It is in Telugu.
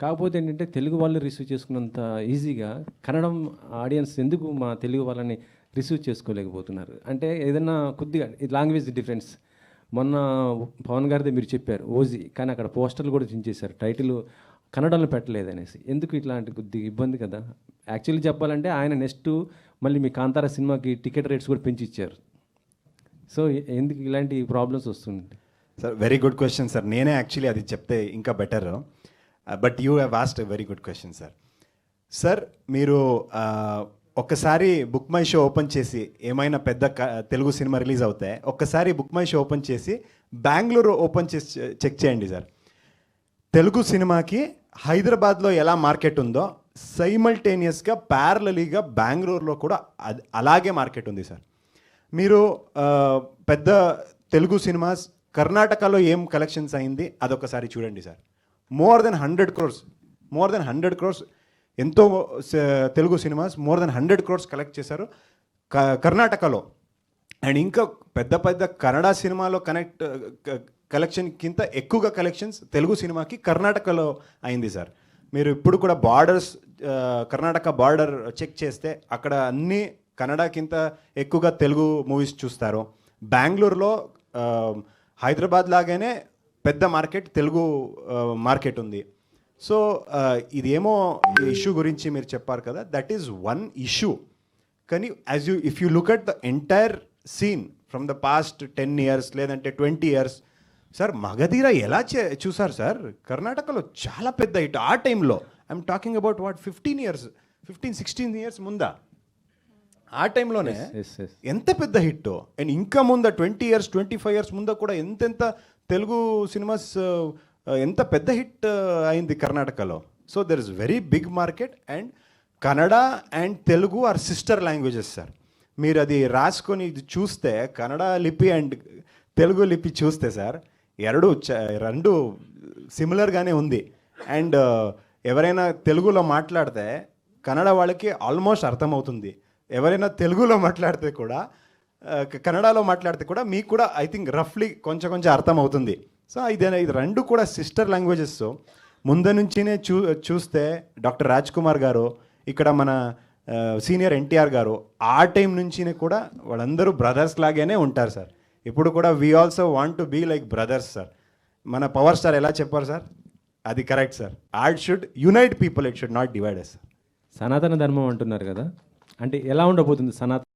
కాకపోతే ఏంటంటే తెలుగు వాళ్ళు రిసీవ్ చేసుకున్నంత ఈజీగా కన్నడం ఆడియన్స్ ఎందుకు మా తెలుగు వాళ్ళని రిసీవ్ చేసుకోలేకపోతున్నారు? అంటే ఏదైనా కొద్దిగా లాంగ్వేజ్ డిఫరెన్స్. మొన్న పవన్ గారిదే మీరు చెప్పారు ఓజీ. కానీ అక్కడ పోస్టర్లు కూడా చించేశారు టైటిల్ కన్నడంలో పెట్టలేదు అనేసి ఎందుకు ఇట్లాంటి కొద్దిగా ఇబ్బంది కదా? యాక్చువల్లీ చెప్పాలంటే ఆయన నెక్స్ట్ మళ్ళీ మీ కాంతార సినిమాకి టికెట్ రేట్స్ కూడా పెంచి ఇచ్చారు సో ఎందుకు ఇలాంటి ప్రాబ్లమ్స్ వస్తుంది sir very good question sir. నేనే యాక్చువల్లీ అది చెప్తే ఇంకా better. But you have asked very good question sir sir మీరు uh, ఒకసారి ఒక్కసారి బుక్ మై షో ఓపెన్ చేసి ఏమైనా పెద్ద క- తెలుగు సినిమా రిలీజ్ అవుతాయి ఒక్కసారి బుక్ మై షో ఓపెన్ చేసి బెంగళూరు ఓపెన్ చేసి చెక్ చేయండి సార్ తెలుగు సినిమాకి హైదరాబాద్లో ఎలా మార్కెట్ ఉందో సైమల్టేనియస్గా ప్యారలలీగా బెంగళూరులో కూడా అది అలాగే మార్కెట్ ఉంది సార్ మీరు uh, పెద్ద తెలుగు సినిమాస్ కర్ణాటకలో ఏం కలెక్షన్స్ అయింది అదొకసారి చూడండి sir more than hundred crores more than hundred crores ఎంతో Telugu cinemas more than hundred crores collect చేశారు. క- కర్ణాటకలో. అండ్ ఇంకా పెద్ద పెద్ద కన్నడ సినిమాలో కనెక్ట్ కలెక్షన్ కింద ఎక్కువగా కలెక్షన్స్ తెలుగు సినిమాకి కర్ణాటకలో అయింది సార్. మీరు ఇప్పుడు కూడా బార్డర్స్ కర్ణాటక బార్డర్ చెక్ చేస్తే అక్కడ అన్ని కన్నడకింత ఎక్కువగా తెలుగు మూవీస్ చూస్తారు. బెంగళూరులో హైదరాబాద్ లాగానే పెద్ద మార్కెట్ తెలుగు మార్కెట్ ఉంది. సో ఇదేమో ఇష్యూ గురించి మీరు చెప్పారు కదా దట్ ఈస్ వన్ ఇష్యూ కానీ as you if you look at the entire scene from the past ten years లేదంటే ట్వంటీ ఇయర్స్ సార్ మగధీర ఎలా చే చూసారు సార్ కర్ణాటకలో చాలా పెద్ద హిట్ ఆ టైంలో I'm talking about what fifteen years fifteen sixteen years ముందా? ఆ టైంలోనే ఎస్ ఎస్ ఎంత పెద్ద హిట్ అండ్ ఇంకా ముంద twenty years twenty five years ముంద కూడా ఎంతెంత తెలుగు సినిమాస్ ఎంత పెద్ద హిట్ అయింది కర్ణాటకలో so there is very big market and Kannada and Telugu are sister languages sir మీరు అది రాసుకొని ఇది చూస్తే కన్నడ లిపి అండ్ తెలుగు లిపి చూస్తే సార్ ಎರಡು చ రెండు సిమిలర్గానే ఉంది అండ్ ఎవరైనా తెలుగులో మాట్లాడితే కన్నడ వాళ్ళకి ఆల్మోస్ట్ అర్థమవుతుంది ఎవరైనా తెలుగులో మాట్లాడితే కూడా కన్నడలో మాట్లాడితే కూడా మీకు కూడా ఐ థింక్ రఫ్లీ కొంచెం కొంచెం అర్థం అవుతుంది సో ఇది ఇది రెండు కూడా సిస్టర్ లాంగ్వేజెస్ ముందు నుంచినే చూ చూస్తే డాక్టర్ రాజ్ కుమార్ గారు ఇక్కడ మన సీనియర్ ఎన్టీఆర్ గారు ఆ టైం నుంచినే కూడా వాళ్ళందరూ బ్రదర్స్ లాగానే ఉంటారు సార్. ఇప్పుడు కూడా we also want to be like brothers sir. మన పవర్ స్టార్ ఎలా చెప్పారు సార్? అది correct sir. Art should unite people it should not divide sir. Sanatana Dharma అంటున్నారు కదా. అంటే ఎలా ఉండబోతుంది సనాతన